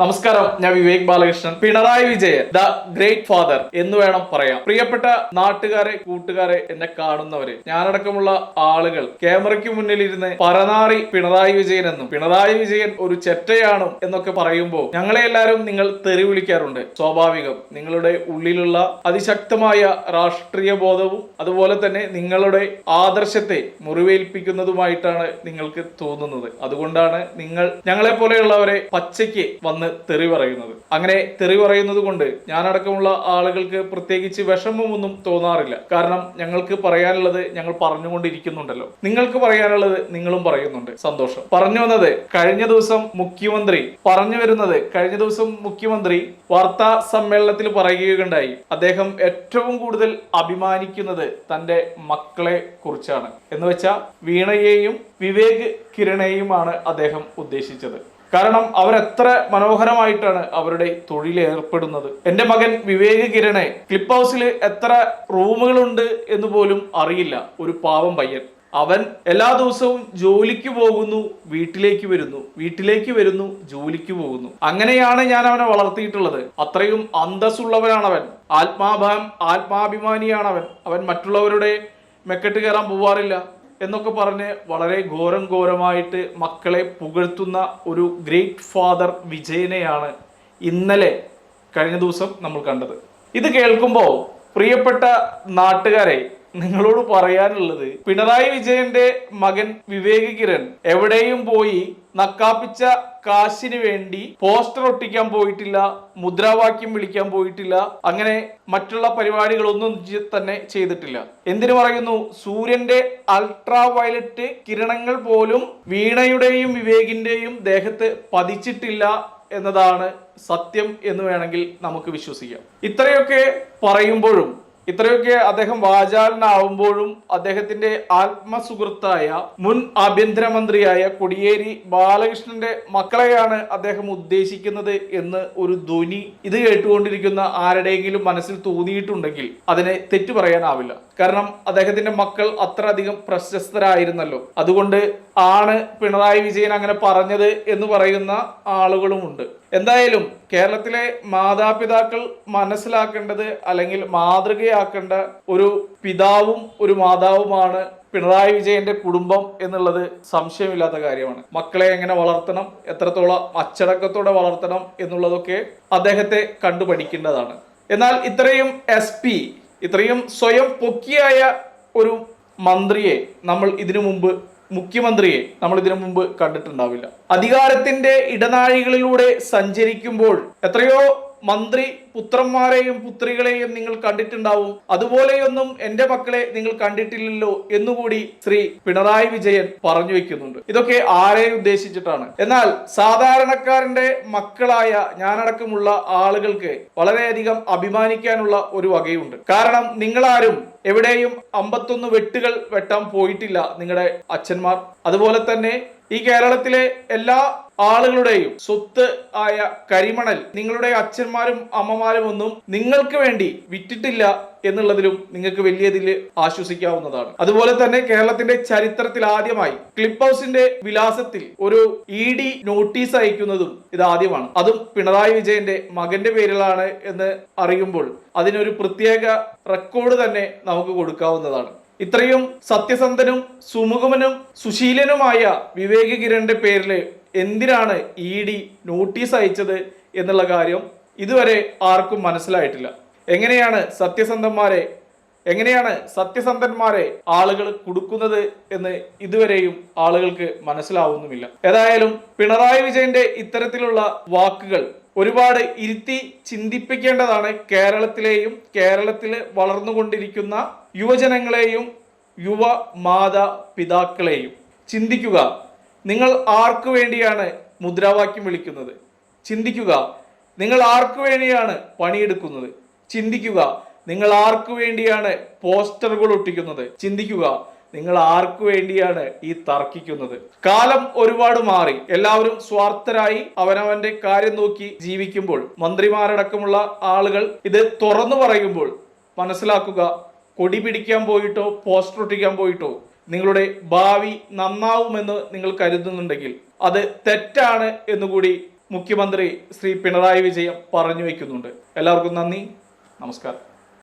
നമസ്കാരം ഞാൻ Vivek Balakrishnan. Pinarayi Vijayan the great father എന്ന് വേണം പറയാം പ്രിയപ്പെട്ട നാട്ടുകാരെ കൂട്ടുകാരെ എന്നെ കാണുന്നവര് ഞാനടക്കമുള്ള ആളുകൾ ക്യാമറയ്ക്ക് മുന്നിൽ ഇരുന്ന് പരനാറി പിണറായി വിജയൻ എന്നും പിണറായി വിജയൻ ഒരു ചെറ്റയാണ് എന്നൊക്കെ പറയുമ്പോൾ ഞങ്ങളെ എല്ലാവരും നിങ്ങൾ തെറി വിളിക്കാറുണ്ട്. സ്വാഭാവികം നിങ്ങളുടെ ഉള്ളിലുള്ള അതിശക്തമായ രാഷ്ട്രീയ ബോധവും അതുപോലെ തന്നെ നിങ്ങളുടെ ആദർശത്തെ മുറിവേൽപ്പിക്കുന്നതുമായിട്ടാണ് നിങ്ങൾക്ക് തോന്നുന്നത്. അതുകൊണ്ടാണ് നിങ്ങൾ ഞങ്ങളെ പോലെയുള്ളവരെ പച്ചയ്ക്ക് വന്ന് തെറി പറയുന്നത്. അങ്ങനെ തെറി പറയുന്നത് കൊണ്ട് ഞാനടക്കമുള്ള ആളുകൾക്ക് പ്രത്യേകിച്ച് വിഷമമൊന്നും തോന്നാറില്ല. കാരണം ഞങ്ങൾക്ക് പറയാനുള്ളത് ഞങ്ങൾ പറഞ്ഞുകൊണ്ടിരിക്കുന്നുണ്ടല്ലോ. നിങ്ങൾക്ക് പറയാനുള്ളത് നിങ്ങളും പറയുന്നുണ്ട്. സന്തോഷം. പറഞ്ഞു വന്നത് കഴിഞ്ഞ ദിവസം മുഖ്യമന്ത്രി പറഞ്ഞു വരുന്നത് കഴിഞ്ഞ ദിവസം മുഖ്യമന്ത്രി വാർത്താ സമ്മേളനത്തിൽ പറയുകയുണ്ടായി. അദ്ദേഹം ഏറ്റവും കൂടുതൽ അഭിമാനിക്കുന്നത് തന്റെ മക്കളെ കുറിച്ചാണ്. എന്ന് വെച്ചാൽ വീണയെയും വിവേക് കിരണയെയുമാണ് അദ്ദേഹം ഉദ്ദേശിച്ചത്. കാരണം അവരെത്ര മനോഹരമായിട്ടാണ് അവരുടെ തൊഴിൽ ഏർപ്പെടുന്നത്. എന്റെ മകൻ വിവേക് കിരണെ ക്ലിപ്പ് ഹൗസിൽ എത്ര റൂമുകളുണ്ട് എന്ന് പോലും അറിയില്ല. ഒരു പാവം പയ്യൻ. അവൻ എല്ലാ ദിവസവും ജോലിക്ക് പോകുന്നു വീട്ടിലേക്ക് വരുന്നു വീട്ടിലേക്ക് വരുന്നു ജോലിക്ക് പോകുന്നു. അങ്ങനെയാണ് ഞാൻ അവനെ വളർത്തിയിട്ടുള്ളത്. അത്രയും അന്തസ്സുള്ളവനാണവൻ. അവൻ ആത്മാഭിമാനിയാണവൻ. ആത്മാഭിമാനിയാണ് അവൻ അവൻ മറ്റുള്ളവരുടെ മെക്കെട്ട് കയറാൻ പോവാറില്ല. എന്നൊക്കെ പറഞ്ഞ് വളരെ ഘോരം ഘോരമായിട്ട് മക്കളെ പുകഴ്ത്തുന്ന ഒരു ഗ്രേറ്റ് ഫാദർ വിജയനെയാണ് ഇന്നലെ കഴിഞ്ഞ ദിവസം നമ്മൾ കണ്ടത്. ഇത് കേൾക്കുമ്പോൾ പ്രിയപ്പെട്ട നാട്ടുകാരെ നിങ്ങളോട് പറയാനുള്ളത് പിണറായി വിജയന്റെ മകൻ വിവേക് കിരൺ എവിടെയും പോയി നക്കാപ്പിച്ച കാശിന് വേണ്ടി പോസ്റ്റർ ഒട്ടിക്കാൻ പോയിട്ടില്ല മുദ്രാവാക്യം വിളിക്കാൻ പോയിട്ടില്ല അങ്ങനെ മറ്റുള്ള പരിപാടികളൊന്നും തന്നെ ചെയ്തിട്ടില്ല. എന്തിനു പറയുന്നു? സൂര്യന്റെ അൾട്രാ വയലറ്റ് കിരണങ്ങൾ പോലും വീണയുടെയും വിവേകിന്റെയും ദേഹത്ത് പതിച്ചിട്ടില്ല എന്നതാണ് സത്യം എന്ന് വേണമെങ്കിൽ നമുക്ക് വിശ്വസിക്കാം. ഇത്രയൊക്കെ പറയുമ്പോഴും ഇത്രയൊക്കെ അദ്ദേഹം വാചാലനാവുമ്പോഴും അദ്ദേഹത്തിന്റെ ആത്മസുഹൃത്തായ മുൻ ആഭ്യന്തരമന്ത്രിയായ കൊടിയേരി ബാലകൃഷ്ണന്റെ മക്കളെയാണ് അദ്ദേഹം ഉദ്ദേശിക്കുന്നത് എന്ന് ഒരു ധ്വനി ഇത് കേട്ടുകൊണ്ടിരിക്കുന്ന ആരുടെയെങ്കിലും മനസ്സിൽ തോന്നിയിട്ടുണ്ടെങ്കിൽ അതിനെ തെറ്റു പറയാനാവില്ല കാരണം അദ്ദേഹത്തിന്റെ മക്കൾ അത്ര അധികം പ്രശസ്തരായിരുന്നല്ലോ. അതുകൊണ്ട് ആണ് പിണറായി വിജയൻ അങ്ങനെ പറഞ്ഞത് എന്ന് പറയുന്ന ആളുകളുമുണ്ട്. എന്തായാലും കേരളത്തിലെ മാതാപിതാക്കൾ മനസ്സിലാക്കേണ്ടത് അല്ലെങ്കിൽ മാതൃകയാക്കേണ്ട ഒരു പിതാവും ഒരു മാതാവുമാണ് പിണറായി വിജയന്റെ കുടുംബം എന്നുള്ളത് സംശയമില്ലാത്ത കാര്യമാണ്. മക്കളെ എങ്ങനെ വളർത്തണം എത്രത്തോളം അച്ചടക്കത്തോടെ വളർത്തണം എന്നുള്ളതൊക്കെ അദ്ദേഹത്തെ കണ്ടു പഠിക്കേണ്ടതാണ്. എന്നാൽ ഇത്രയും എസ് പി ഇത്രയും സ്വയം പൊക്കിയായ ഒരു മന്ത്രിയെ നമ്മൾ ഇതിനു മുമ്പ് മുഖ്യമന്ത്രിയെ നമ്മൾ ഇതിനു മുമ്പ് കണ്ടിട്ടുണ്ടാവില്ല. അധികാരത്തിന്റെ ഇടനാഴികളിലൂടെ സഞ്ചരിക്കുമ്പോൾ എത്രയോ മന്ത്രി പുത്രന്മാരെയും പുത്രികളെയും നിങ്ങൾ കണ്ടിട്ടുണ്ടാവും. അതുപോലെയൊന്നും എന്റെ മക്കളെ നിങ്ങൾ കണ്ടിട്ടില്ലല്ലോ എന്നുകൂടി ശ്രീ പിണറായി വിജയൻ പറഞ്ഞു വെക്കുന്നുണ്ട്. ഇതൊക്കെ ആരെ ഉദ്ദേശിച്ചിട്ടാണ്. എന്നാൽ സാധാരണക്കാരന്റെ മക്കളായ ഞാനടക്കമുള്ള ആളുകൾക്ക് വളരെയധികം അഭിമാനിക്കാനുള്ള ഒരു വകയുണ്ട്. കാരണം നിങ്ങളാരും എവിടെയും അമ്പത്തൊന്ന് വെട്ടുകൾ വെട്ടാൻ പോയിട്ടില്ല നിങ്ങളുടെ അച്ഛന്മാർ. അതുപോലെ തന്നെ ഈ കേരളത്തിലെ എല്ലാ ആളുകളുടെയും സ്വത്ത് ആയ കരിമണൽ നിങ്ങളുടെ അച്ഛന്മാരും അമ്മമാരും ഒന്നും നിങ്ങൾക്ക് വേണ്ടി വിറ്റിട്ടില്ല എന്നുള്ളതിലും നിങ്ങൾക്ക് വലിയതിൽ ആശ്വസിക്കാവുന്നതാണ്. അതുപോലെ തന്നെ കേരളത്തിന്റെ ചരിത്രത്തിൽ ആദ്യമായി ക്ലിപ്പ് ഹൗസിന്റെ വിലാസത്തിൽ ഒരു ഇ ഡി നോട്ടീസ് അയക്കുന്നതും ഇത് ആദ്യമാണ്. അതും പിണറായി വിജയന്റെ മകന്റെ പേരിലാണ് എന്ന് അറിയുമ്പോൾ അതിനൊരു പ്രത്യേക റെക്കോർഡ് തന്നെ നമുക്ക് കൊടുക്കാവുന്നതാണ്. ഇത്രയും സത്യസന്ധനും സുമുഖമനും സുശീലനുമായ വിവേക് കിരണിന്റെ പേരിൽ എന്തിനാണ് ഇ ഡി നോട്ടീസ് അയച്ചത് എന്നുള്ള കാര്യം ഇതുവരെ ആർക്കും മനസ്സിലായിട്ടില്ല. എങ്ങനെയാണ് സത്യസന്ധന്മാരെ എങ്ങനെയാണ് സത്യസന്ധന്മാരെ ആളുകൾ കൊടുക്കുന്നത് എന്ന് ഇതുവരെയും ആളുകൾക്ക് മനസ്സിലാവുന്നുമില്ല. ഏതായാലും പിണറായി വിജയന്റെ ഇത്തരത്തിലുള്ള വാക്കുകൾ ഒരുപാട് ഇരുത്തി ചിന്തിപ്പിക്കേണ്ടതാണ് കേരളത്തിലെയും കേരളത്തിൽ വളർന്നുകൊണ്ടിരിക്കുന്ന യുവജനങ്ങളെയും യുവ മാതാ പിതാക്കളെയും ചിന്തിക്കുക. നിങ്ങൾ ആർക്കു വേണ്ടിയാണ് മുദ്രാവാക്യം വിളിക്കുന്നത്? ചിന്തിക്കുക. നിങ്ങൾ ആർക്കു വേണ്ടിയാണ് പണിയെടുക്കുന്നത്? ചിന്തിക്കുക. നിങ്ങൾ ആർക്കു വേണ്ടിയാണ് പോസ്റ്ററുകൾ ഒട്ടിക്കുന്നത്? ചിന്തിക്കുക. നിങ്ങൾ ആർക്കു വേണ്ടിയാണ് ഈ തർക്കിക്കുന്നത്? കാലം ഒരുപാട് മാറി. എല്ലാവരും സ്വാർത്ഥരായി അവനവന്റെ കാര്യം നോക്കി ജീവിക്കുമ്പോൾ മന്ത്രിമാരടക്കമുള്ള ആളുകൾ ഇത് തുറന്നു പറയുമ്പോൾ മനസ്സിലാക്കുക കൊടി പിടിക്കാൻ പോയിട്ടോ പോസ്റ്റർ ഒട്ടിക്കാൻ പോയിട്ടോ നിങ്ങളുടെ ഭാവി നന്നാവുമെന്ന് നിങ്ങൾ കരുതുന്നുണ്ടെങ്കിൽ അത് തെറ്റാണ് എന്നുകൂടി മുഖ്യമന്ത്രി ശ്രീ പിണറായി വിജയൻ പറഞ്ഞു വയ്ക്കുന്നുണ്ട്. എല്ലാവർക്കും നന്ദി. നമസ്കാരം.